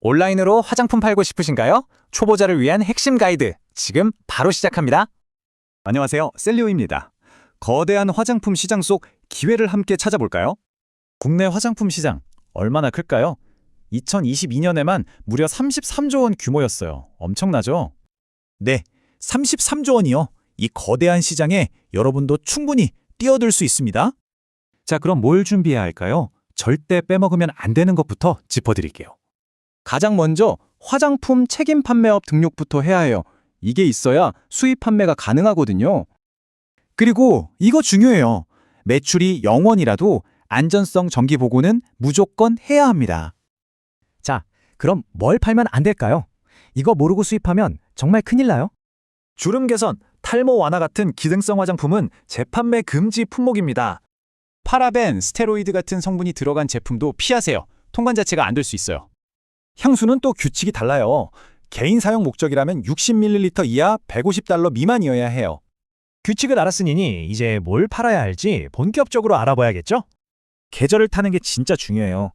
온라인으로 화장품 팔고 싶으신가요? 초보자를 위한 핵심 가이드 지금 바로 시작합니다. 안녕하세요. 셀리오입니다. 거대한 화장품 시장 속 기회를 함께 찾아볼까요? 국내 화장품 시장 얼마나 클까요? 2022년에만 무려 33조 원 규모였어요. 엄청나죠? 네, 33조 원이요. 이 거대한 시장에 여러분도 충분히 뛰어들 수 있습니다. 자, 그럼 뭘 준비해야 할까요? 절대 빼먹으면 안 되는 것부터 짚어드릴게요. 가장 먼저 화장품 책임 판매업 등록부터 해야 해요. 이게 있어야 수입 판매가 가능하거든요. 그리고 이거 중요해요. 매출이 0원이라도 안전성 정기 보고는 무조건 해야 합니다. 자, 그럼 뭘 팔면 안 될까요? 이거 모르고 수입하면 정말 큰일 나요. 주름 개선, 탈모 완화 같은 기능성 화장품은 재판매 금지 품목입니다. 파라벤, 스테로이드 같은 성분이 들어간 제품도 피하세요. 통관 자체가 안 될 수 있어요. 향수는 또 규칙이 달라요. 개인 사용 목적이라면 60ml 이하 150달러 미만이어야 해요. 규칙을 알았으니 이제 뭘 팔아야 할지 본격적으로 알아봐야겠죠? 계절을 타는 게 진짜 중요해요.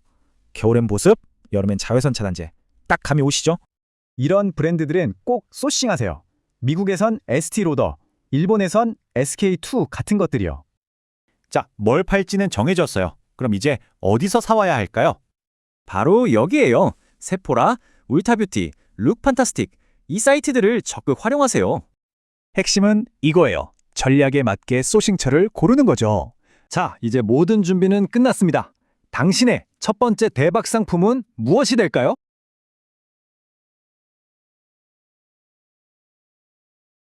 겨울엔 보습, 여름엔 자외선 차단제. 딱 감이 오시죠? 이런 브랜드들은 꼭 소싱하세요. 미국에선 ST로더, 일본에선 SK2 같은 것들이요. 자, 뭘 팔지는 정해졌어요. 그럼 이제 어디서 사와야 할까요? 바로 여기에요. 세포라, 울타뷰티, 룩판타스틱 이 사이트들을 적극 활용하세요. 핵심은 이거예요. 전략에 맞게 소싱처를 고르는 거죠. 자, 이제 모든 준비는 끝났습니다. 당신의 첫 번째 대박 상품은 무엇이 될까요?